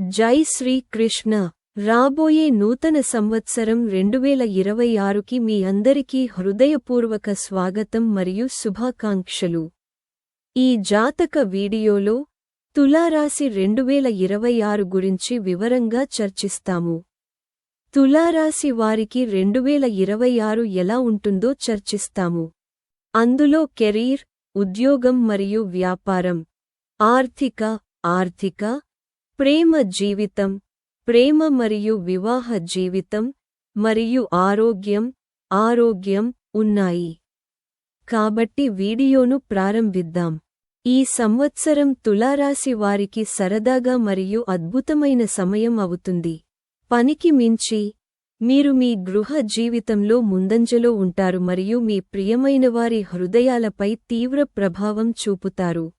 జై శ్రీ కృష్ణ రాబోయే నూతన సంవత్సరం రెండువేల ఇరవై ఆరుకి మీ అందరికీ హృదయపూర్వక స్వాగతం మరియు శుభాకాంక్షలు. ఈ జాతక వీడియోలో తులారాశి రెండువేల ఇరవై ఆరు గురించి వివరంగా చర్చిస్తాము. తులారాశి వారికి రెండువేల ఇరవై ఆరు ఎలా ఉంటుందో చర్చిస్తాము. అందులో కెరీర్ ఉద్యోగం మరియు వ్యాపారం. ఆర్థిక ఆర్థిక ప్రేమ జీవితం ప్రేమ మరియు వివాహ జీవితం మరియు ఆరోగ్యం ఆరోగ్యం ఉన్నాయి. కాబట్టి వీడియోను ప్రారంభిద్దాం. ఈ సంవత్సరం తులారాశి వారికి సరదాగా మరియు అద్భుతమైన సమయం అవుతుంది. పనికి మించి మీరు మీ గృహ జీవితంలో ముందంజలో ఉంటారు మరియు మీ ప్రియమైనవారి హృదయాలపై తీవ్ర ప్రభావం చూపుతారు.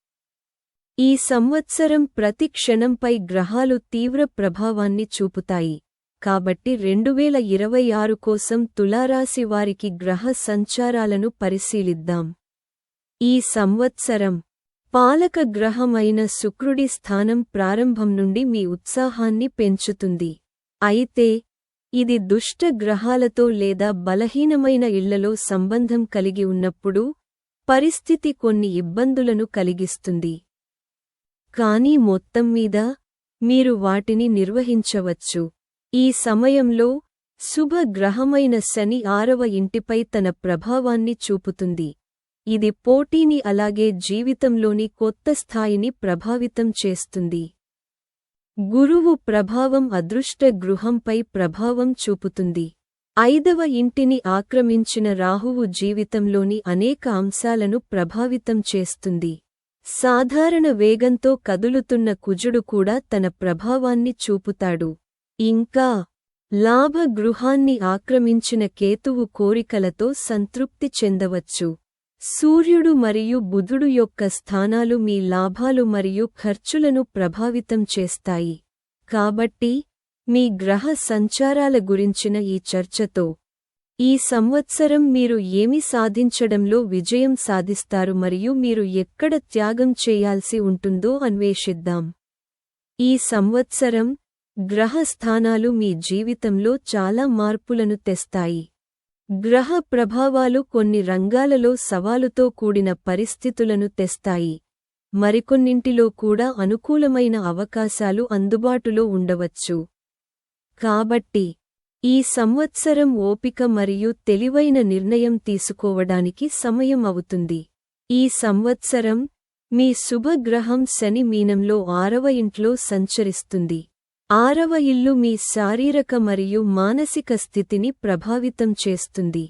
ఈ సంవత్సరం ప్రతి క్షణంపై గ్రహాలు తీవ్ర ప్రభావాన్ని చూపుతాయి. కాబట్టి రెండువేల ఇరవై ఆరు కోసం తులారాశి వారికి గ్రహ సంచారాలను పరిశీలిద్దాం. ఈ సంవత్సరం పాలక గ్రహమైన శుక్రుడి స్థానం ప్రారంభం నుండి మీ ఉత్సాహాన్ని పెంచుతుంది. అయితే ఇది దుష్ట గ్రహాలతో లేదా బలహీనమైన ఇళ్ళలో సంబంధం కలిగి ఉన్నప్పుడు పరిస్థితి కొన్ని ఇబ్బందులను కలిగిస్తుంది. కానీ మొత్తం మీద మీరు వాటిని నిర్వహించవచ్చు. ఈ సమయంలో శుభ గ్రహమైన శని ఆరవ ఇంటిపై తన ప్రభావాన్ని చూపుతుంది. ఇది పోటీని అలాగే జీవితంలోని కొత్త స్థాయిని ప్రభావితం చేస్తుంది. గురువు ప్రభావం అదృష్ట గృహంపై ప్రభావం చూపుతుంది. ఐదవ ఇంటిని ఆక్రమించిన రాహువు జీవితంలోని అనేక అంశాలను ప్రభావితం చేస్తుంది. సాధారణ వేగంతో కదులుతున్న కుజుడు కూడా తన ప్రభావాన్ని చూపుతాడు. ఇంకా లాభ గృహాన్ని ఆక్రమించిన కేతువు కోరికలతో సంతృప్తి చెందవచ్చు. సూర్యుడు మరియు బుధుడు యొక్క స్థానాలు మీ లాభాలు మరియు ఖర్చులను ప్రభావితం చేస్తాయి. కాబట్టి మీ గ్రహ సంచారాల గురించిన ఈ చర్చతో ఈ సంవత్సరం మీరు ఏమి సాధించడంలో విజయం సాధిస్తారు మరియు మీరు ఎక్కడ త్యాగం చేయాల్సి ఉంటుందో అన్వేషిద్దాం. ఈ సంవత్సరం గ్రహ స్థానాలు మీ జీవితంలో చాలా మార్పులను తెస్తాయి. గ్రహ ప్రభావాలు కొన్ని రంగాలలో సవాలుతో కూడిన పరిస్థితులను తెస్తాయి. మరికొన్నింటిలో కూడా అనుకూలమైన అవకాశాలు అందుబాటులో ఉండవచ్చు. కాబట్టి ఈ సంవత్సరం ఓపిక మరియు తెలివైన నిర్ణయం తీసుకోవడానికి సమయం అవుతుంది. ఈ సంవత్సరం మీ శుభగ్రహం శని మీనంలో ఆరవ ఇంట్లో సంచరిస్తుంది. ఆరవ ఇల్లు మీ శారీరక మరియు మానసిక స్థితిని ప్రభావితం చేస్తుంది.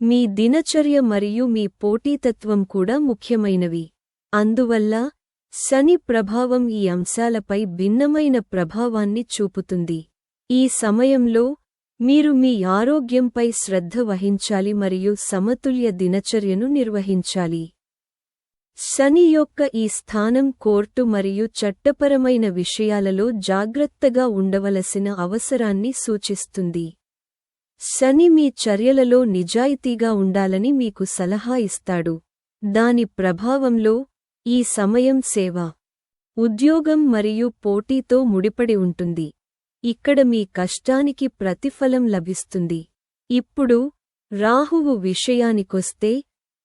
మీ దినచర్య మరియు మీ పోటీతత్వం కూడా ముఖ్యమైనవి. అందువల్ల శని ప్రభావం ఈ అంశాలపై భిన్నమైన ప్రభావాన్ని చూపుతుంది. ఈ సమయంలో మీరు మీ ఆరోగ్యంపై శ్రద్ధ వహించాలి మరియు సమతుల్య దినచర్యను నిర్వహించాలి. శని యొక్క ఈ స్థానం కోర్టు మరియు చట్టపరమైన విషయాలలో జాగ్రత్తగా ఉండవలసిన అవసరాన్ని సూచిస్తుంది. శని మీ చర్యలలో నిజాయితీగా ఉండాలని మీకు సలహా ఇస్తాడు. దాని ప్రభావంలో ఈ సమయం సేవ ఉద్యోగం మరియు పోటీతో ముడిపడి ఉంటుంది. ఇక్కడ మీ కష్టానికి ప్రతిఫలం లభిస్తుంది. ఇప్పుడు రాహువు విషయానికొస్తే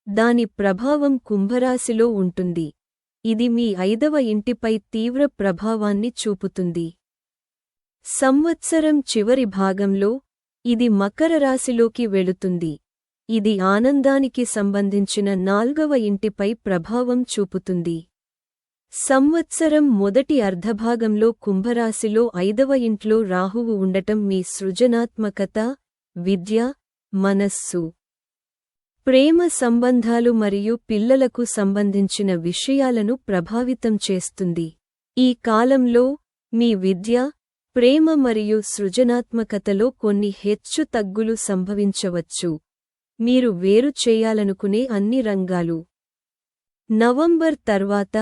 దాని ప్రభావం కుంభరాశిలో ఉంటుంది. ఇది మీ ఐదవ ఇంటిపై తీవ్ర ప్రభావాన్ని చూపుతుంది. సంవత్సరం చివరి భాగంలో ఇది మకర రాశిలోకి వెళుతుంది. ఇది ఆనందానికి సంబంధించిన నాల్గవ ఇంటిపై ప్రభావం చూపుతుంది. సంవత్సరం మొదటి అర్ధభాగంలో కుంభరాశిలో ఐదవ ఇంట్లో రాహువు ఉండటం మీ సృజనాత్మకత విద్య మనస్సు. ప్రేమ సంబంధాలు మరియు పిల్లలకు సంబంధించిన విషయాలను ప్రభావితం చేస్తుంది. ఈ కాలంలో మీ విద్య ప్రేమ మరియు సృజనాత్మకతలో కొన్ని హెచ్చు తగ్గులు సంభవించవచ్చు. మీరు వేరు చేయాలనుకునే అన్ని రంగాలు. నవంబర్ తర్వాత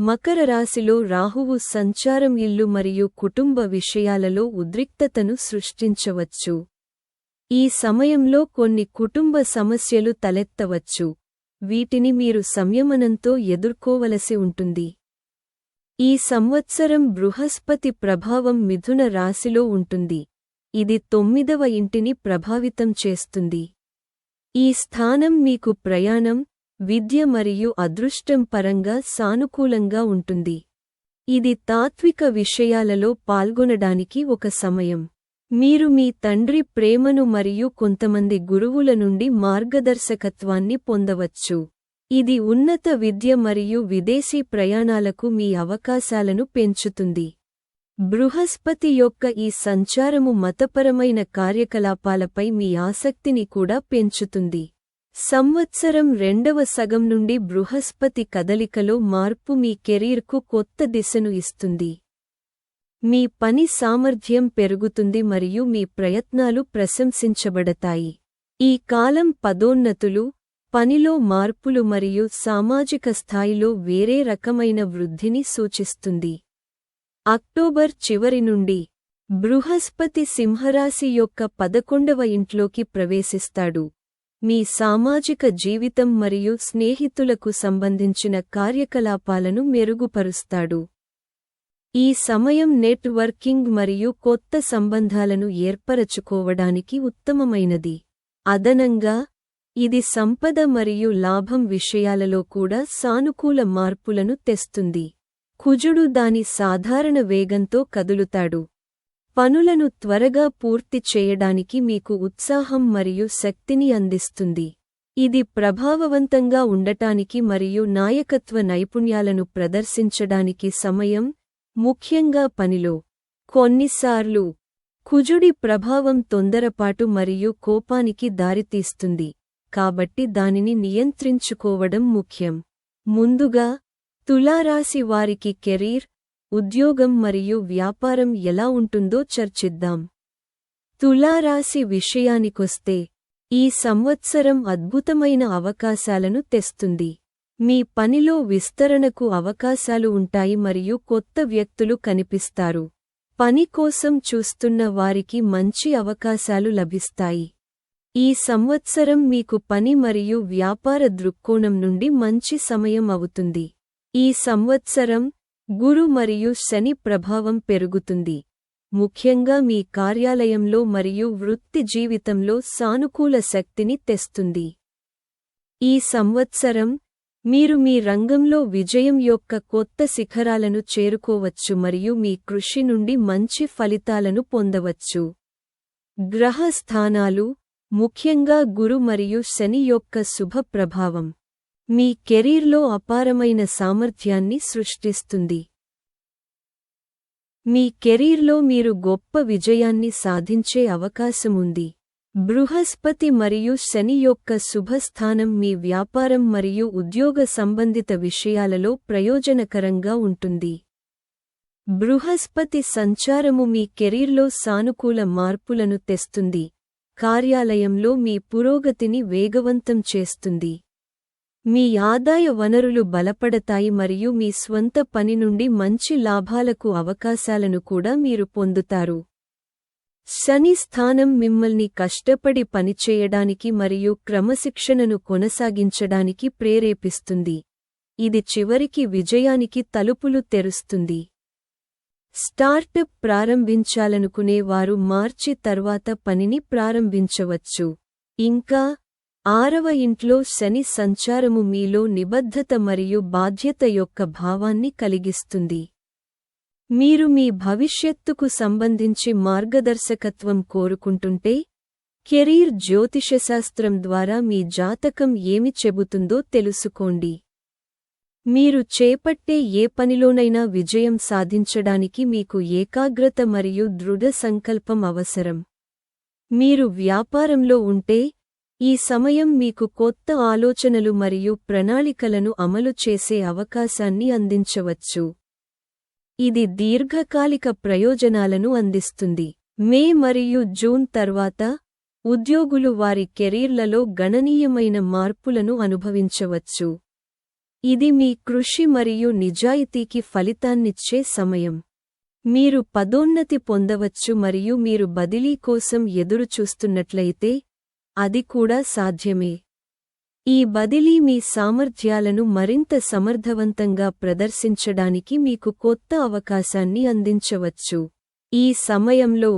మకర రాశిలో రాహువు సంచారం ఇల్లు మరియు కుటుంబ విషయాలలో ఉద్రిక్తతను సృష్టించవచ్చు. ఈ సమయంలో కొన్ని కుటుంబ సమస్యలు తలెత్తవచ్చు. వీటిని మీరు సంయమనంతో ఎదుర్కోవలసి ఉంటుంది. ఈ సంవత్సరం బృహస్పతి ప్రభావం మిథున రాశిలో ఉంటుంది. ఇది తొమ్మిదవ ఇంటిని ప్రభావితం చేస్తుంది. ఈ స్థానం మీకు ప్రయాణం విద్య మరియు అదృష్టం పరంగా సానుకూలంగా ఉంటుంది. ఇది తాత్విక విషయాలలో పాల్గొనడానికి ఒక సమయం. మీరు మీ తండ్రి ప్రేమను మరియు కొంతమంది గురువుల నుండి మార్గదర్శకత్వాన్ని పొందవచ్చు. ఇది ఉన్నత విద్య మరియు విదేశీ ప్రయాణాలకు మీ అవకాశాలను పెంచుతుంది. బృహస్పతి యొక్క ఈ సంచారము మతపరమైన కార్యకలాపాలపై మీ ఆసక్తిని కూడా పెంచుతుంది. సంవత్సరం రెండవ సగం నుండి బృహస్పతి కదలికలో మార్పు మీ కెరీర్కు కొత్త దిశను ఇస్తుంది. మీ పని సామర్థ్యం పెరుగుతుంది మరియు మీ ప్రయత్నాలు ప్రశంసించబడతాయి. ఈ కాలం పదోన్నతులు పనిలో మార్పులు మరియు సామాజిక స్థాయిలో వేరే రకమైన వృద్ధిని సూచిస్తుంది. అక్టోబర్ చివరి నుండి బృహస్పతి సింహరాశి యొక్క పదకొండవ ఇంట్లోకి ప్రవేశిస్తాడు. మీ సామాజిక జీవితం మరియు స్నేహితులకు సంబంధించిన కార్యకలాపాలను మెరుగుపరుస్తాడు. ఈ సమయం నెట్వర్కింగ్ మరియు కొత్త సంబంధాలను ఏర్పరచుకోవడానికి ఉత్తమమైనది. అదనంగా ఇది సంపద మరియు లాభం విషయాలలో కూడా సానుకూల మార్పులను తెస్తుంది. కుజుడు దాని సాధారణ వేగంతో కదులుతాడు. పనులను త్వరగా పూర్తి చేయడానికి మీకు ఉత్సాహం మరియు శక్తిని అందిస్తుంది. ఇది ప్రభావవంతంగా ఉండటానికి మరియు నాయకత్వ నైపుణ్యాలను ప్రదర్శించడానికి సమయం ముఖ్యంగా పనిలో. కొన్నిసార్లు కుజుడి ప్రభావం తొందరపాటు మరియు కోపానికి దారితీస్తుంది కాబట్టి దానిని నియంత్రించుకోవడం ముఖ్యం. ముందుగా తులారాశి వారికి కెరీర్ ఉద్యోగం మరియు వ్యాపారం ఎలా ఉంటుందో చర్చిద్దాం. తులారాశి విషయానికొస్తే ఈ సంవత్సరం అద్భుతమైన అవకాశాలను తెస్తుంది. మీ పనిలో విస్తరణకు అవకాశాలు ఉంటాయి మరియు కొత్త వ్యక్తులు కనిపిస్తారు. పని కోసం చూస్తున్న వారికి మంచి అవకాశాలు లభిస్తాయి. ఈ సంవత్సరం మీకు పని మరియు వ్యాపార దృక్కోణం నుండి మంచి సమయం అవుతుంది. ఈ సంవత్సరం గురు మరియు శని ప్రభావం పెరుగుతుంది. ముఖ్యంగా మీ కార్యాలయంలో మరియు వృత్తి జీవితంలో సానుకూల శక్తిని తెస్తుంది. ఈ సంవత్సరం మీరు మీ రంగంలో విజయం యొక్క కొత్త శిఖరాలను చేరుకోవచ్చు మరియు మీ కృషి నుండి మంచి ఫలితాలను పొందవచ్చు. గ్రహ స్థానాలు ముఖ్యంగా గురు మరియు శని యొక్క శుభ ప్రభావం. మీ కెరీర్లో అపారమైన సామర్థ్యాన్ని సృష్టిస్తుంది. మీ కెరీర్లో మీరు గొప్ప విజయాన్ని సాధించే అవకాశముంది. బృహస్పతి మరియు శని యొక్క శుభస్థానం మీ వ్యాపారం మరియు ఉద్యోగ సంబంధిత విషయాలలో ప్రయోజనకరంగా ఉంటుంది. బృహస్పతి సంచారము మీ కెరీర్లో సానుకూల మార్పులను తెస్తుంది. కార్యాలయంలో మీ పురోగతిని వేగవంతం చేస్తుంది. మీ ఆదాయ వనరులు బలపడతాయి మరియు మీ స్వంత పని నుండి మంచి లాభాలకు అవకాశాలను కూడా మీరు పొందుతారు. శని స్థానం మిమ్మల్ని కష్టపడి పనిచేయడానికి మరియు క్రమశిక్షణను కొనసాగించడానికి ప్రేరేపిస్తుంది. ఇది చివరికి విజయానికి తలుపులు తెరుస్తుంది. స్టార్టప్ ప్రారంభించాలనుకునే వారు మార్చి తర్వాత పనిని ప్రారంభించవచ్చు. ఇంకా ఆరవ ఇంట్లో శని సంచారము మీలో నిబద్ధత మరియు బాధ్యత యొక్క భావాన్ని కలిగిస్తుంది. మీరు మీ భవిష్యత్తుకు సంబంధించి మార్గదర్శకత్వం కోరుకుంటుంటే కెరీర్ జ్యోతిషశాస్త్రం ద్వారా మీ జాతకం ఏమి చెబుతుందో తెలుసుకోండి. మీరు చేపట్టే ఏ పనిలోనైనా విజయం సాధించడానికి మీకు ఏకాగ్రత మరియు దృఢ సంకల్పం అవసరం. మీరు వ్యాపారంలో ఉంటే ఈ సమయం మీకు కొత్త ఆలోచనలు మరియు ప్రణాళికలను అమలు చేసే అవకాశాన్ని అందించవచ్చు. ఇది దీర్ఘకాలిక ప్రయోజనాలను అందిస్తుంది. మే మరియు జూన్ తర్వాత ఉద్యోగులు వారి కెరీర్లలో గణనీయమైన మార్పులను అనుభవించవచ్చు. ఇది మీ కృషి మరియు నిజాయితీకి ఫలితాన్నిచ్చే సమయం. మీరు పదోన్నతి పొందవచ్చు మరియు మీరు బదిలీ కోసం ఎదురుచూస్తున్నట్లయితే అది కూడా సాధ్యమే. ఈ బదిలీ మీ సామర్థ్యాలను మరింత సమర్థవంతంగా ప్రదర్శించడానికి మీకు కొత్త అవకాశాన్ని అందించవచ్చు. ఈ సమయంలో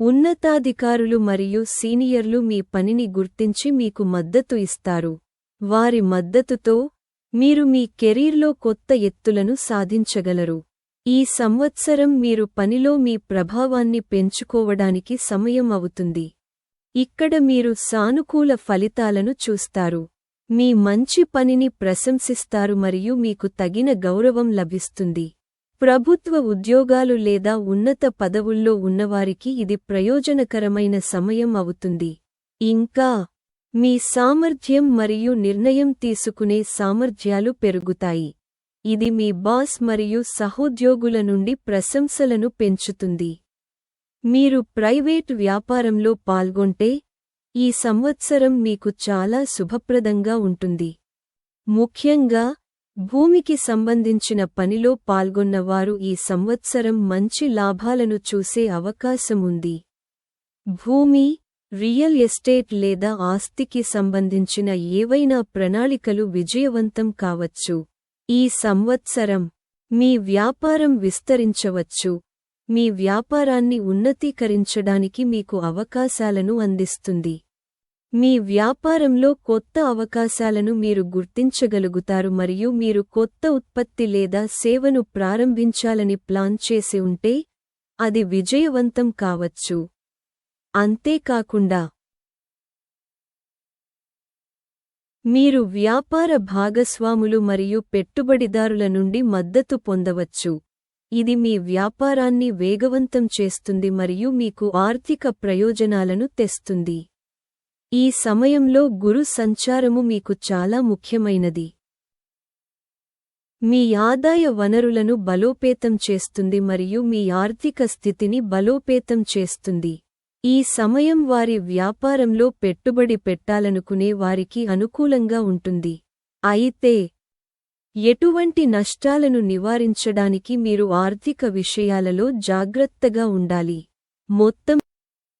ఉన్నతాధికారులు మరియు సీనియర్లు మీ పనిని గుర్తించి మీకు మద్దతు ఇస్తారు. వారి మద్దతుతో మీరు మీ కెరీర్లో కొత్త ఎత్తులను సాధించగలరు. ఈ సంవత్సరం మీరు పనిలో మీ ప్రభావాన్ని పెంచుకోవడానికి సమయం అవుతుంది. ఇక్కడ మీరు సానుకూల ఫలితాలను చూస్తారు. మీ మంచి పనిని ప్రశంసిస్తారు మరియు మీకు తగిన గౌరవం లభిస్తుంది. ప్రభుత్వ ఉద్యోగాలు లేదా ఉన్నత పదవుల్లో ఉన్నవారికి ఇది ప్రయోజనకరమైన సమయం అవుతుంది. ఇంకా మీ సామర్థ్యం మరియు నిర్ణయం తీసుకునే సామర్థ్యాలు పెరుగుతాయి. ఇది మీ బాస్ మరియు సహోద్యోగుల నుండి ప్రశంసలను పెంచుతుంది. మీరు ప్రైవేట్ వ్యాపారంలో పాల్గొంటే ఈ సంవత్సరం మీకు చాలా శుభప్రదంగా ఉంటుంది. ముఖ్యంగా భూమికి సంబంధించిన పనిలో పాల్గొన్నవారు ఈ సంవత్సరం మంచి లాభాలను చూసే అవకాశముంది భూమి రియల్ ఎస్టేట్ లేదా ఆస్తికి సంబంధించిన ఏవైనా ప్రణాళికలు విజయవంతం కావచ్చు. ఈ సంవత్సరం మీ వ్యాపారం విస్తరించవచ్చు. మీ వ్యాపారాన్ని ఉన్నతీకరించడానికి మీకు అవకాశాలను అందిస్తుంది. మీ వ్యాపారంలో కొత్త అవకాశాలను మీరు గుర్తించగలుగుతారు మరియు మీరు కొత్త ఉత్పత్తి లేదా సేవను ప్రారంభించాలని ప్లాన్ చేసి ఉంటే అది విజయవంతం కావచ్చు. అంతేకాకుండా మీరు వ్యాపార భాగస్వాములు మరియు పెట్టుబడిదారుల నుండి మద్దతు పొందవచ్చు. ఇది మీ వ్యాపారాన్ని వేగవంతం చేస్తుంది మరియు మీకు ఆర్థిక ప్రయోజనాలను తెస్తుంది. ఈ సమయంలో గురు సంచారము మీకు చాలా ముఖ్యమైనది. మీ ఆదాయ వనరులను బలోపేతం చేస్తుంది మరియు మీ ఆర్థిక స్థితిని బలోపేతం చేస్తుంది. ఈ సమయం వారి వ్యాపారంలో పెట్టుబడి పెట్టాలనుకునే వారికి అనుకూలంగా ఉంటుంది. అయితే ఎటువంటి నష్టాలను నివారించడానికి మీరు ఆర్థిక విషయాలలో జాగ్రత్తగా ఉండాలి. మొత్తం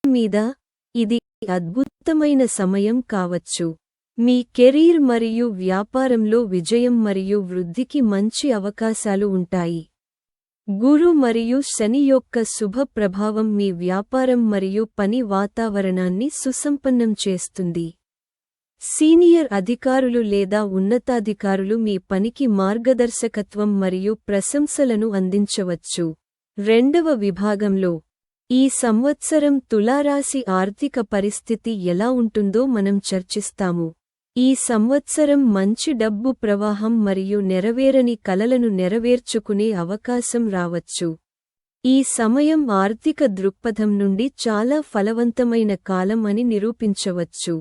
మీద ఇది అద్భుతమైన సమయం కావచ్చు. మీ కెరీర్ మరియు వ్యాపారంలో విజయం మరియు వృద్ధికి మంచి అవకాశాలు ఉంటాయి. గురు మరియు శని యొక్క శుభ ప్రభావం మీ వ్యాపారం మరియు పని వాతావరణాన్ని సుసంపన్నం చేస్తుంది. సీనియర్ అధికారులు లేదా ఉన్నతాధికారులు మీ పనికి మార్గదర్శకత్వం మరియు ప్రశంసలను అందించవచ్చు. రెండవ విభాగంలో ఈ సంవత్సరం తులారాశి ఆర్థిక పరిస్థితి ఎలా ఉంటుందో మనం చర్చిస్తాము. ఈ సంవత్సరం మంచి డబ్బు ప్రవాహం మరియు నెరవేరని కలలను నెరవేర్చుకునే అవకాశం రావచ్చు. ఈ సమయం ఆర్థిక దృక్పథం నుండి చాలా ఫలవంతమైన కాలం అని నిరూపించవచ్చు.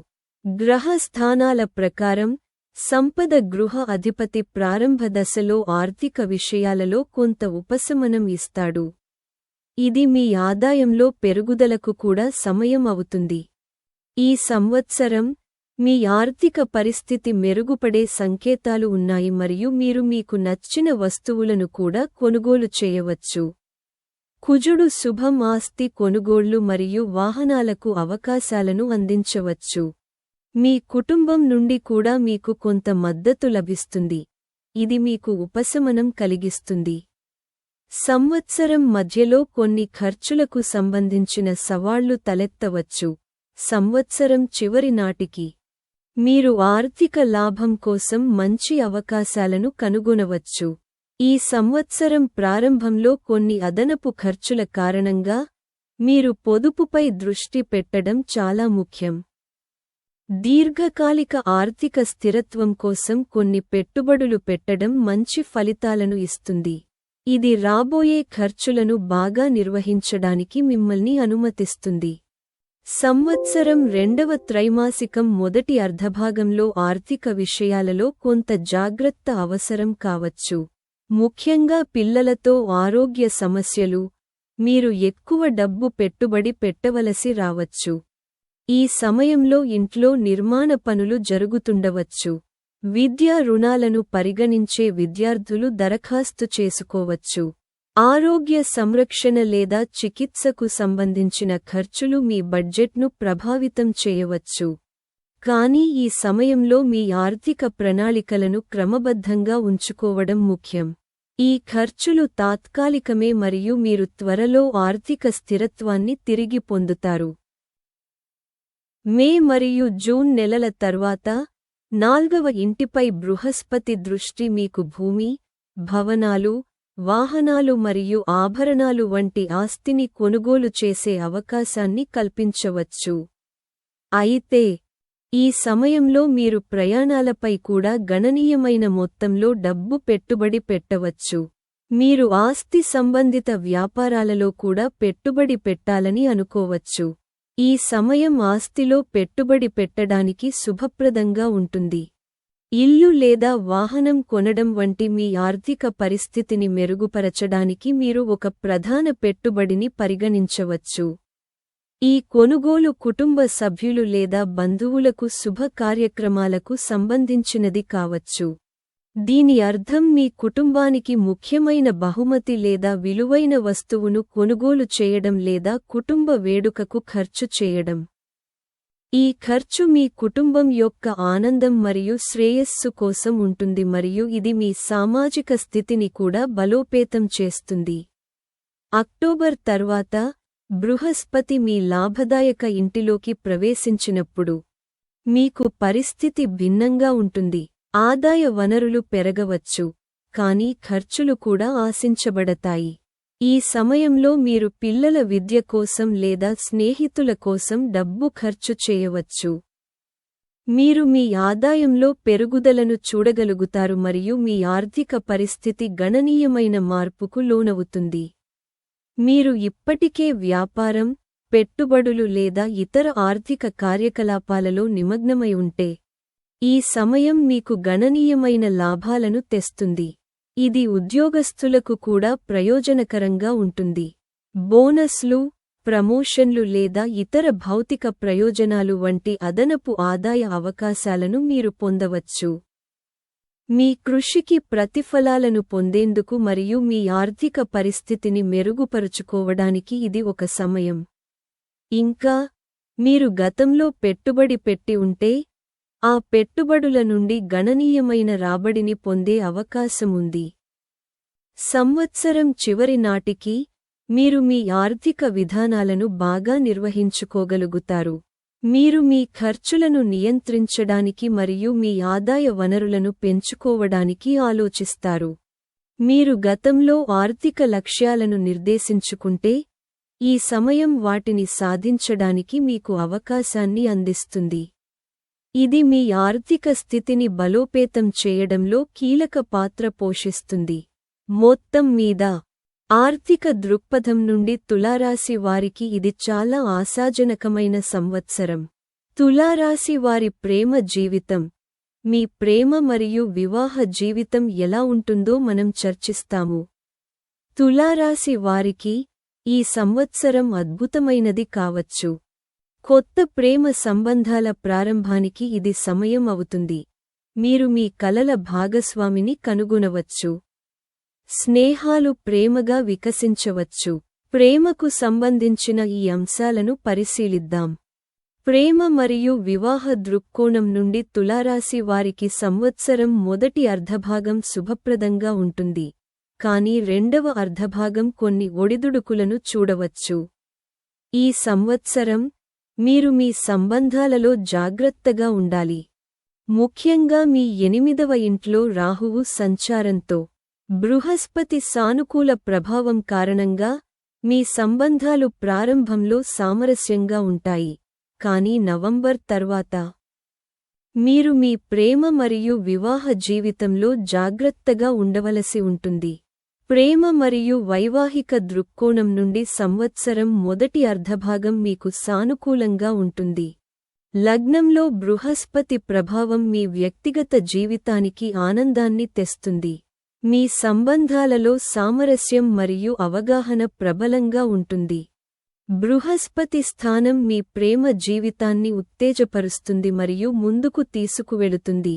గ్రహ స్థానాల ప్రకారం సంపద గృహ అధిపతి ప్రారంభ దశలో ఆర్థిక విషయాలలో కొంత ఉపశమనం ఇస్తాడు. ఇది మీ ఆదాయంలో పెరుగుదలకు కూడా సమయం అవుతుంది. ఈ సంవత్సరం మీ ఆర్థిక పరిస్థితి మెరుగుపడే సంకేతాలు ఉన్నాయి మరియు మీరు మీకు నచ్చిన వస్తువులను కూడా కొనుగోలు చేయవచ్చు. కుజుడు శుభం ఆస్తి కొనుగోళ్ళు మరియు వాహనాలకు అవకాశాలను అందించవచ్చు. మీ కుటుంబం నుండి కూడా మీకు కొంత మద్దతు లభిస్తుంది. ఇది మీకు ఉపశమనం కలిగిస్తుంది. సంవత్సరం మధ్యలో కొన్ని ఖర్చులకు సంబంధించిన సవాళ్ళు తలెత్తవచ్చు. సంవత్సరం చివరి నాటికి మీరు ఆర్థిక లాభం కోసం మంచి అవకాశాలను కనుగొనవచ్చు. ఈ సంవత్సరం ప్రారంభంలో కొన్ని అదనపు ఖర్చుల కారణంగా మీరు పొదుపుపై దృష్టి పెట్టడం చాలా ముఖ్యం. దీర్ఘకాలిక ఆర్థిక స్థిరత్వం కోసం కొన్ని పెట్టుబడులు పెట్టడం మంచి ఫలితాలను ఇస్తుంది. ఇది రాబోయే ఖర్చులను బాగా నిర్వహించడానికి మిమ్మల్ని అనుమతిస్తుంది. సంవత్సరం రెండవ త్రైమాసికం మొదటి అర్ధభాగంలో ఆర్థిక విషయాలలో కొంత జాగ్రత్త అవసరం కావచ్చు. ముఖ్యంగా పిల్లలతో ఆరోగ్య సమస్యలు మీరు ఎక్కువ డబ్బు పెట్టుబడి పెట్టవలసి రావచ్చు. ఈ సమయంలో ఇంట్లో నిర్మాణ పనులు జరుగుతుండవచ్చు. విద్యా రుణాలను పరిగణించే విద్యార్థులు దరఖాస్తు చేసుకోవచ్చు. ఆరోగ్య సంరక్షణ లేదా చికిత్సకు సంబంధించిన ఖర్చులు మీ బడ్జెట్ను ప్రభావితం చేయవచ్చు. కానీ ఈ సమయంలో మీ ఆర్థిక ప్రణాళికలను క్రమబద్ధంగా ఉంచుకోవడం ముఖ్యం. ఈ ఖర్చులు తాత్కాలికమే మరియు మీరు త్వరలో ఆర్థిక స్థిరత్వాన్ని తిరిగి పొందుతారు. మే మరియు జూన్ నెలల తర్వాత నాల్గవ ఇంటిపై బృహస్పతి దృష్టి మీకు భూమి భవనాలు వాహనాలు మరియు ఆభరణాలు వంటి ఆస్తిని కొనుగోలు చేసే అవకాశాన్ని కల్పించవచ్చు. అయితే ఈ సమయంలో మీరు ప్రయాణాలపై కూడా గణనీయమైన మొత్తంలో డబ్బు పెట్టుబడి పెట్టవచ్చు. మీరు ఆస్తి సంబంధిత వ్యాపారాలలో కూడా పెట్టుబడి పెట్టాలని అనుకోవచ్చు. ఈ సమయం ఆస్తిలో పెట్టుబడి పెట్టడానికి శుభప్రదంగా ఉంటుంది. ఇల్లు లేదా వాహనం కొనడం వంటి మీ ఆర్థిక పరిస్థితిని మెరుగుపరచడానికి మీరు ఒక ప్రధాన పెట్టుబడిని పరిగణించవచ్చు. ఈ కొనుగోలు కుటుంబ సభ్యులు లేదా బంధువులకు శుభ కార్యక్రమాలకు సంబంధించినది కావచ్చు. దీని అర్థం మీ కుటుంబానికి ముఖ్యమైన బహుమతి లేదా విలువైన వస్తువును కొనుగోలు చేయడం లేదా కుటుంబ వేడుకకు ఖర్చు చేయడం. ఈ ఖర్చు మీ కుటుంబం యొక్క ఆనందం మరియు శ్రేయస్సు కోసం ఉంటుంది మరియు ఇది మీ సామాజిక స్థితిని కూడా బలోపేతం చేస్తుంది. అక్టోబర్ తర్వాత బృహస్పతి మీ లాభదాయక ఇంటిలోకి ప్రవేశించినప్పుడు మీకు పరిస్థితి భిన్నంగా ఉంటుంది. ఆదాయ వనరులు పెరగవచ్చు కానీ ఖర్చులు కూడా ఆశించబడతాయి. ఈ సమయంలో మీరు పిల్లల విద్య కోసం లేదా స్నేహితుల కోసం డబ్బు ఖర్చు చేయవచ్చు. మీరు మీ ఆదాయంలో పెరుగుదలను చూడగలుగుతారు మరియు మీ ఆర్థిక పరిస్థితి గణనీయమైన మార్పుకు లోనవుతుంది. మీరు ఇప్పటికే వ్యాపారం పెట్టుబడులు లేదా ఇతర ఆర్థిక కార్యకలాపాలలో నిమగ్నమై ఉంటే ఈ సమయం మీకు గణనీయమైన లాభాలను తెస్తుంది. ఇది ఉద్యోగస్తులకు కూడా ప్రయోజనకరంగా ఉంటుంది. బోనస్లు ప్రమోషన్లు లేదా ఇతర భౌతిక ప్రయోజనాలు వంటి అదనపు ఆదాయ అవకాశాలను మీరు పొందవచ్చు. మీ కృషికి ప్రతిఫలాలను పొందేందుకు మరియు మీ ఆర్థిక పరిస్థితిని మెరుగుపరుచుకోవడానికి ఇది ఒక సమయం. ఇంకా మీరు గతంలో పెట్టుబడి పెట్టి ఉంటే ఆ పెట్టుబడుల నుండి గణనీయమైన రాబడిని పొందే అవకాశముంది. సంవత్సరం చివరి నాటికి మీరు మీ ఆర్థిక విధానాలను బాగా నిర్వహించుకోగలుగుతారు. మీరు మీ ఖర్చులను నియంత్రించడానికి మరియు మీ ఆదాయ వనరులను పెంచుకోవడానికి ఆలోచిస్తారు. మీరు గతంలో ఆర్థిక లక్ష్యాలను నిర్దేశించుకుంటే ఈ సమయం వాటిని సాధించడానికి మీకు అవకాశాన్ని అందిస్తుంది. ఇది మీ ఆర్థిక స్థితిని బలోపేతం చేయడంలో కీలక పాత్ర పోషిస్తుంది. మొత్తం మీద ఆర్థిక దృక్పథం నుండి తులారాశి వారికి ఇది చాలా ఆశాజనకమైన సంవత్సరం. తులారాశి వారి ప్రేమ జీవితం. మీ ప్రేమ మరియు వివాహ జీవితం ఎలా ఉంటుందో మనం చర్చిస్తాము. తులారాశి వారికి ఈ సంవత్సరం అద్భుతమైనది కావచ్చు. కొత్త ప్రేమ సంబంధాల ప్రారంభానికి ఇది సమయం అవుతుంది. మీరు మీ కలల భాగస్వామిని కనుగొనవచ్చు. స్నేహాలు ప్రేమగా వికసించవచ్చు. ప్రేమకు సంబంధించిన ఈ అంశాలను పరిశీలిద్దాం. ప్రేమ మరియు వివాహ దృక్కోణం నుండి తులారాశి వారికి సంవత్సరం మొదటి అర్ధభాగం శుభప్రదంగా ఉంటుంది. కానీ రెండవ అర్ధభాగం కొన్ని ఒడిదుడుకులను చూడవచ్చు. ఈ సంవత్సరం మీరు మీ సంబంధాలలో జాగ్రత్తగా ఉండాలి. ముఖ్యంగా మీ ఎనిమిదవ ఇంట్లో రాహువు సంచారంతో. బృహస్పతి సానుకూల ప్రభావం కారణంగా మీ సంబంధాలు ప్రారంభంలో సామరస్యంగా ఉంటాయి. కానీ నవంబర్ తర్వాత మీరు మీ ప్రేమ మరియు వివాహ జీవితంలో జాగ్రత్తగా ఉండవలసి ఉంటుంది. ప్రేమ మరియు వైవాహిక దృక్కోణం నుండి సంవత్సరం మొదటి అర్ధభాగం మీకు సానుకూలంగా ఉంటుంది. లగ్నంలో బృహస్పతి ప్రభావం మీ వ్యక్తిగత జీవితానికి ఆనందాన్ని తెస్తుంది. మీ సంబంధాలలో సామరస్యం మరియు అవగాహన ప్రబలంగా ఉంటుంది. బృహస్పతి స్థానం మీ ప్రేమ జీవితాన్ని ఉత్తేజపరుస్తుంది మరియు ముందుకు తీసుకువెళుతుంది.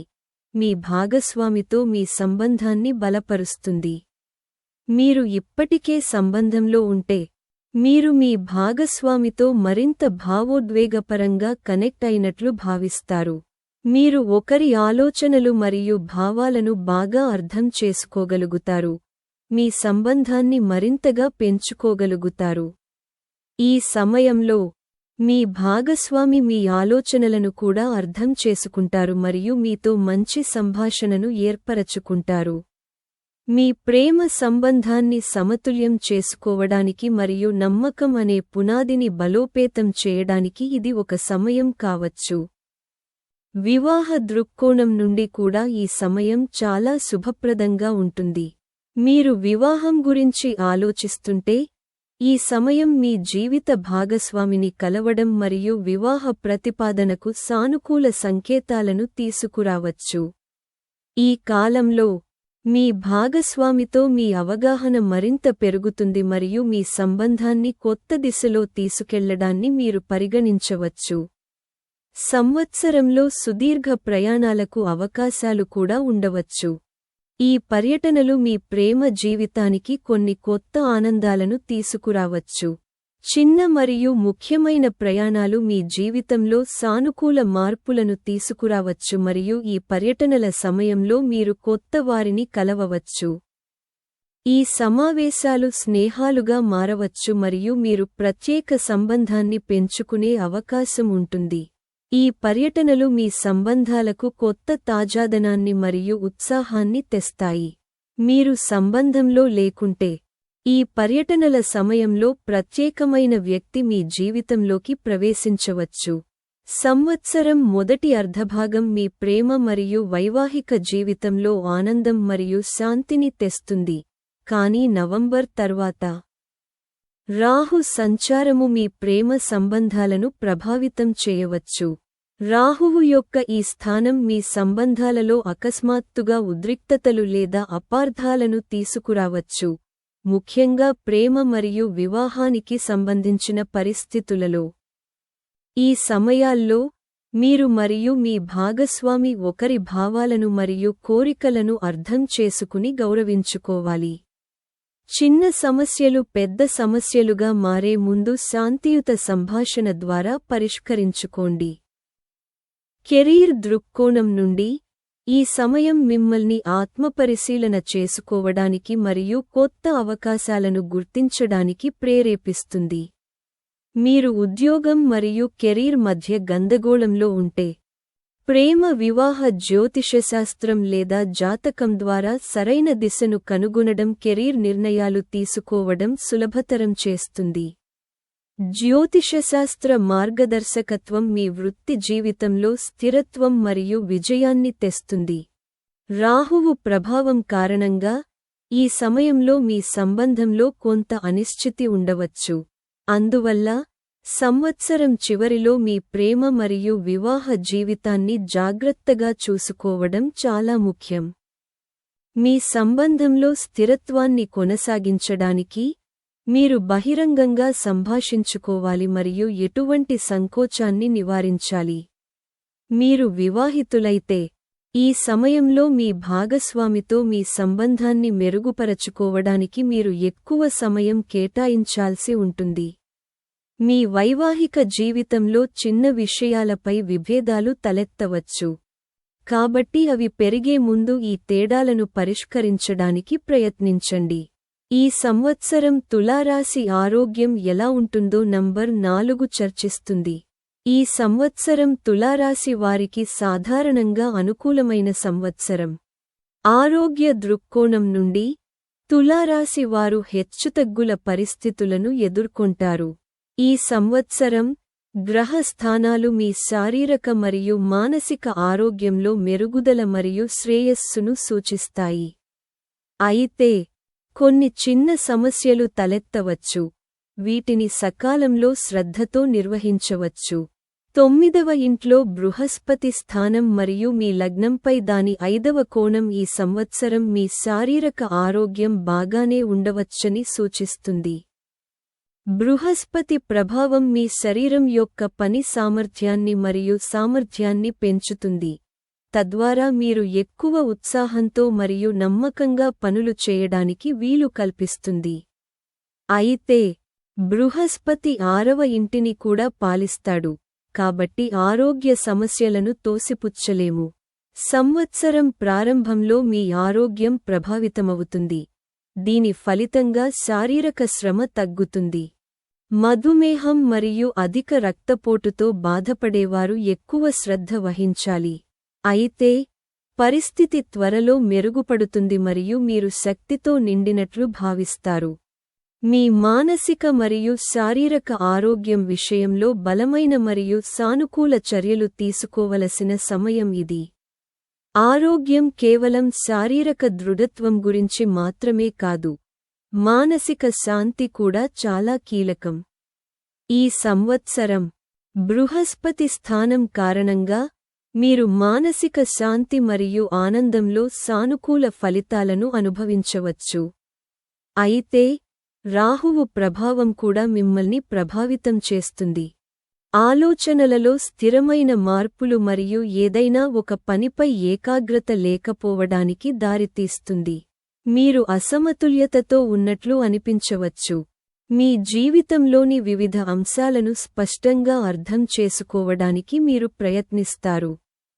మీ భాగస్వామితో మీ సంబంధాన్ని బలపరుస్తుంది. మీరు ఇప్పటికే సంబంధంలో ఉంటే మీరు మీ భాగస్వామితో మరింత భావోద్వేగపరంగా కనెక్ట్ అయినట్లు భావిస్తారు. మీరు ఒకరి ఆలోచనలు మరియు భావాలను బాగా అర్థం చేసుకోగలుగుతారు. మీ సంబంధాన్ని మరింతగా పెంచుకోగలుగుతారు. ఈ సమయంలో మీ భాగస్వామి మీ ఆలోచనలను కూడా అర్థం చేసుకుంటారు మరియు మీతో మంచి సంభాషణను ఏర్పరచుకుంటారు. మీ ప్రేమ సంబంధాన్ని సమతుల్యం చేసుకోవడానికి మరియు నమ్మకం అనే పునాదిని బలోపేతం చేయడానికి ఇది ఒక సమయం కావచ్చు. వివాహ దృక్కోణం నుండి కూడా ఈ సమయం చాలా శుభప్రదంగా ఉంటుంది. మీరు వివాహం గురించి ఆలోచిస్తుంటే ఈ సమయం మీ జీవిత భాగస్వామిని కలవడం మరియు వివాహ ప్రతిపాదనకు సానుకూల సంకేతాలను తీసుకురావచ్చు. ఈ కాలంలో మీ భాగస్వామితో మీ అవగాహన మరింత పెరుగుతుంది మరియు మీ సంబంధాన్ని కొత్త దిశలో తీసుకెళ్ళడాన్ని మీరు పరిగణించవచ్చు. సంవత్సరంలో సుదీర్ఘ ప్రయాణాలకు అవకాశాలు కూడా ఉండవచ్చు. ఈ పర్యటనలు మీ ప్రేమ జీవితానికి కొన్ని కొత్త ఆనందాలను తీసుకురావచ్చు. చిన్న మరియు ముఖ్యమైన ప్రయాణాలు మీ జీవితంలో సానుకూల మార్పులను తీసుకురావచ్చు మరియు ఈ పర్యటనల సమయంలో మీరు కొత్త వారిని కలవవచ్చు. ఈ సమావేశాలు స్నేహాలుగా మారవచ్చు మరియు మీరు ప్రత్యేక సంబంధాన్ని పెంచుకునే అవకాశం ఉంటుంది. ఈ పర్యటనలు మీ సంబంధాలకు కొత్త తాజాదనాన్ని మరియు ఉత్సాహాన్ని తెస్తాయి. మీరు సంబంధంలో లేకుంటే ఈ పర్యటనల సమయంలో ప్రత్యేకమైన వ్యక్తి మీ జీవితంలోకి ప్రవేశించవచ్చు. సంవత్సరం మొదటి అర్ధభాగం మీ ప్రేమ మరియు వైవాహిక జీవితంలో ఆనందం మరియు శాంతిని తెస్తుంది. కానీ నవంబర్ తర్వాత రాహు సంచారము మీ ప్రేమ సంబంధాలను ప్రభావితం చేయవచ్చు. రాహువు యొక్క ఈ స్థానం మీ సంబంధాలలో అకస్మాత్తుగా ఉద్రిక్తతలు లేదా అపార్థాలను తీసుకురావచ్చు. ముఖ్యంగా ప్రేమ మరియు వివాహానికి సంబంధించిన పరిస్థితులలో. ఈ సమయాల్లో మీరు మరియు మీ భాగస్వామి ఒకరి భావాలను మరియు కోరికలను అర్థం చేసుకుని గౌరవించుకోవాలి. చిన్న సమస్యలు పెద్ద సమస్యలుగా మారే ముందు శాంతియుత సంభాషణ ద్వారా పరిష్కరించుకోండి. కెరీర్ దృక్కోణం నుండి ఈ సమయం మిమ్మల్ని ఆత్మపరిశీలన చేసుకోవడానికి మరియు కొత్త అవకాశాలను గుర్తించడానికి ప్రేరేపిస్తుంది. మీరు ఉద్యోగం మరియు కెరీర్ మధ్య గందగోళంలో ఉంటే ప్రేమ వివాహ జ్యోతిషశాస్త్రం లేదా జాతకం ద్వారా సరైన దిశను కనుగొనడం కెరీర్ నిర్ణయాలు తీసుకోవడం సులభతరం చేస్తుంది. జ్యోతిషశాస్త్ర మార్గదర్శకత్వం మీ వృత్తి జీవితంలో స్థిరత్వం మరియు విజయాన్ని తెస్తుంది. రాహువు ప్రభావం కారణంగా ఈ సమయంలో మీ సంబంధంలో కొంత అనిశ్చితి ఉండవచ్చు. అందువల్ల సంవత్సరం చివరిలో మీ ప్రేమ మరియు వివాహ జీవితాన్ని జాగ్రత్తగా చూసుకోవడం చాలా ముఖ్యం. మీ సంబంధంలో స్థిరత్వాన్ని కొనసాగించడానికి మీరు బహిరంగంగా సంభాషించుకోవాలి మరియు ఎటువంటి సంకోచాన్ని నివారించాలి. మీరు వివాహితులైతే ఈ సమయంలో మీ భాగస్వామితో మీ సంబంధాన్ని మెరుగుపరచుకోవడానికి మీరు ఎక్కువ సమయం కేటాయించాల్సి ఉంటుంది. మీ వైవాహిక జీవితంలో చిన్న విషయాలపై విభేదాలు తలెత్తవచ్చు. కాబట్టి అవి పెరిగే ముందు ఈ తేడాలను పరిష్కరించడానికి ప్రయత్నించండి. ఈ సంవత్సరం తులారాశి ఆరోగ్యం ఎలా ఉంటుందో నంబర్ నాలుగు చర్చిస్తుంది. ఈ సంవత్సరం తులారాశి వారికి సాధారణంగా అనుకూలమైన సంవత్సరం. ఆరోగ్య దృక్కోణం నుండి తులారాశి వారు హెచ్చుతగ్గుల పరిస్థితులను ఎదుర్కొంటారు. ఈ సంవత్సరం గ్రహ స్థానాలు మీ శారీరక మరియు మానసిక ఆరోగ్యంలో మెరుగుదల మరియు శ్రేయస్సును సూచిస్తాయి. అయితే కొన్ని చిన్న సమస్యలు తలెత్తవచ్చు. వీటిని సకాలంలో శ్రద్ధతో నిర్వహించవచ్చు. తొమ్మిదవ ఇంట్లో బృహస్పతి స్థానం మరియు మీ లగ్నంపై దాని ఐదవ కోణం ఈ సంవత్సరం మీ శారీరక ఆరోగ్యం బాగానే ఉండవచ్చని సూచిస్తుంది. బృహస్పతి ప్రభావం మీ శరీరం యొక్క పని సామర్థ్యాన్ని మరియు సామర్థ్యాన్ని పెంచుతుంది. తద్వారా మీరు ఎక్కువ ఉత్సాహంతో మరియు నమ్మకంగా పనులు చేయడానికి వీలు కల్పిస్తుంది. అయితే బృహస్పతి ఆరవ ఇంటిని కూడా పాలిస్తాడు కాబట్టి ఆరోగ్య సమస్యలను తోసిపుచ్చలేము. సంవత్సరం ప్రారంభంలో మీ ఆరోగ్యం ప్రభావితమవుతుంది. దీని ఫలితంగా శారీరక శ్రమ తగ్గుతుంది. మధుమేహం మరియు అధిక రక్తపోటుతో బాధపడేవారు ఎక్కువ శ్రద్ధ వహించాలి. అయితే పరిస్థితి త్వరలో మెరుగుపడుతుంది మరియు మీరు శక్తితో నిండినట్లు భావిస్తారు. మీ మానసిక మరియు శారీరక ఆరోగ్యం విషయంలో బలమైన మరియు సానుకూల చర్యలు తీసుకోవలసిన సమయం ఇది. ఆరోగ్యం కేవలం శారీరక దృఢత్వం గురించి మాత్రమే కాదు మానసిక శాంతి కూడా చాలా కీలకం. ఈ సంవత్సరం బృహస్పతి స్థానం కారణంగా మీరు మానసిక శాంతి మరియు ఆనందంలో సానుకూల ఫలితాలను అనుభవించవచ్చు. అయితే రాహువు ప్రభావం కూడా మిమ్మల్ని ప్రభావితం చేస్తుంది. ఆలోచనలలో స్థిరమైన మార్పులు మరియు ఏదైనా ఒక పనిపై ఏకాగ్రత లేకపోవడానికి దారితీస్తుంది. మీరు అసమతుల్యతతో ఉన్నట్లు అనిపించవచ్చు. మీ జీవితంలోని వివిధ అంశాలను స్పష్టంగా అర్థం చేసుకోవడానికి మీరు ప్రయత్నిస్తారు.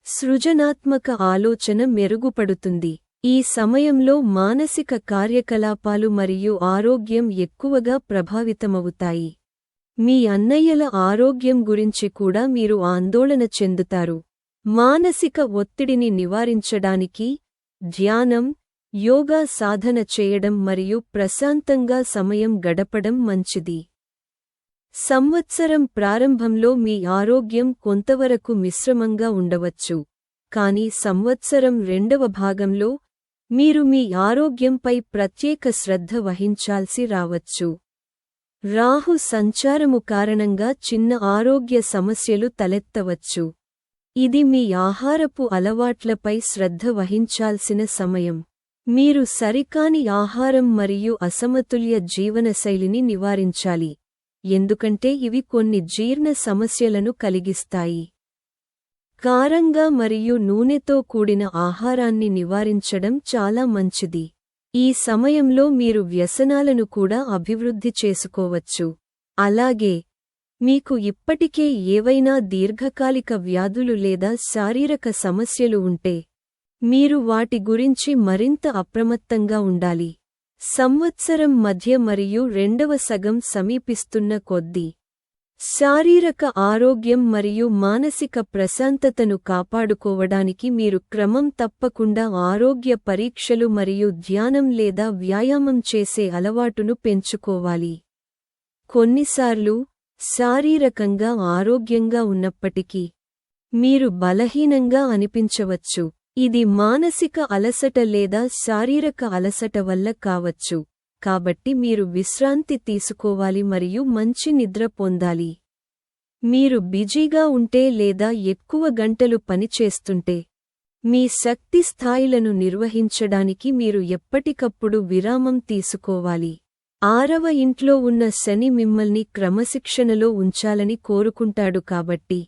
సృజనాత్మక ఆలోచన మెరుగుపడుతుంది. ఈ సమయంలో మానసిక కార్యకలాపాలు మరియు ఆరోగ్యం ఎక్కువగా ప్రభావితమవుతాయి. మీ అన్నయ్యల ఆరోగ్యం గురించి కూడా మీరు ఆందోళన చెందుతారు. మానసిక ఒత్తిడిని నివారించడానికి ధ్యానం యోగా సాధన చేయడం మరియు ప్రశాంతంగా సమయం గడపడం మంచిది. సంవత్సరం ప్రారంభంలో మీ ఆరోగ్యం కొంతవరకు మిశ్రమంగా ఉండవచ్చు. కాని సంవత్సరం రెండవ భాగంలో మీరు మీ ఆరోగ్యంపై ప్రత్యేక శ్రద్ధ వహించాల్సి రావచ్చు. రాహు సంచారము కారణంగా చిన్న ఆరోగ్య సమస్యలు తలెత్తవచ్చు. ఇది మీ ఆహారపు అలవాట్లపై శ్రద్ధ వహించాల్సిన సమయం. మీరు సరికాని ఆహారం మరియు అసమతుల్య జీవనశైలిని నివారించాలి ఎందుకంటే ఇవి కొన్ని జీర్ణ సమస్యలను కలిగిస్తాయి. కారంగా మరియు నూనెతో కూడిన ఆహారాన్ని నివారించడం చాలా మంచిది. ఈ సమయంలో మీరు వ్యసనాలను కూడా అభివృద్ధి చేసుకోవచ్చు. అలాగే మీకు ఇప్పటికే ఏవైనా దీర్ఘకాలిక వ్యాధులు లేదా శారీరక సమస్యలు ఉంటే మీరు వాటి గురించి మరింత అప్రమత్తంగా ఉండాలి. సంవత్సరం మధ్య మరియు రెండవ సగం సమీపిస్తున్న కొద్దీ శారీరక ఆరోగ్యం మరియు మానసిక ప్రశాంతతను కాపాడుకోవడానికి మీరు క్రమం తప్పకుండా ఆరోగ్య పరీక్షలు మరియు ధ్యానం లేదా వ్యాయామం చేసే అలవాటును పెంచుకోవాలి. కొన్నిసార్లు శారీరకంగా ఆరోగ్యంగా ఉన్నప్పటికీ మీరు బలహీనంగా అనిపించవచ్చు. ఇది మానసిక అలసట లేదా శారీరక అలసట వల్ల కావచ్చు. కాబట్టి మీరు విశ్రాంతి తీసుకోవాలి మరియు మంచి నిద్ర పొందాలి. మీరు బిజీగా ఉంటే లేదా ఎక్కువ గంటలు పనిచేస్తుంటే మీ శక్తి స్థాయిలను నిర్వహించడానికి మీరు ఎప్పటికప్పుడు విరామం తీసుకోవాలి. ఆరవ ఇంట్లో ఉన్న శని మిమ్మల్ని క్రమశిక్షణలో ఉంచాలని కోరుకుంటాడు కాబట్టి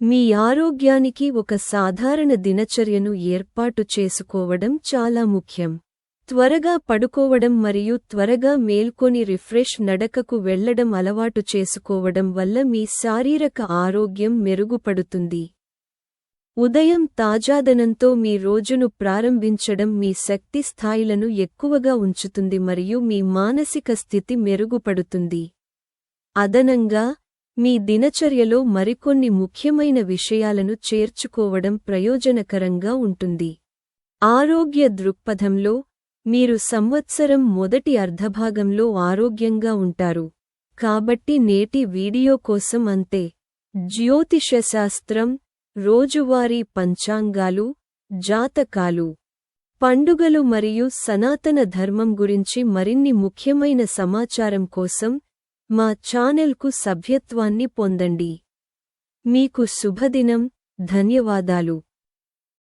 మీ ఆరోగ్యానికి ఒక సాధారణ దినచర్యను ఏర్పాటు చేసుకోవడం చాలా ముఖ్యం. త్వరగా పడుకోవడం మరియు త్వరగా మేల్కొని రిఫ్రెష్ నడకకు వెళ్ళడం అలవాటు చేసుకోవడం వల్ల మీ శారీరక ఆరోగ్యం మెరుగుపడుతుంది. ఉదయం తాజాదనంతో మీ రోజును ప్రారంభించడం మీ శక్తి స్థాయిలను ఎక్కువగా ఉంచుతుంది మరియు మీ మానసిక స్థితి మెరుగుపడుతుంది. అదనంగా మీ దినచర్యలో మరికొన్ని ముఖ్యమైన విషయాలను చేర్చుకోవడం ప్రయోజనకరంగా ఉంటుంది. ఆరోగ్య దృక్పథంలో మీరు సంవత్సరం మొదటి అర్ధభాగంలో ఆరోగ్యంగా ఉంటారు. కాబట్టి నేటి వీడియో కోసం అంతే. జ్యోతిషశాస్త్రం రోజువారీ పంచాంగాలు జాతకాలు. పండుగలు మరియు సనాతన ధర్మం గురించి మరిన్ని ముఖ్యమైన సమాచారం కోసం మా ఛానెల్కు సభ్యత్వాన్ని పొందండి. మీకు శుభదినం ధన్యవాదాలు.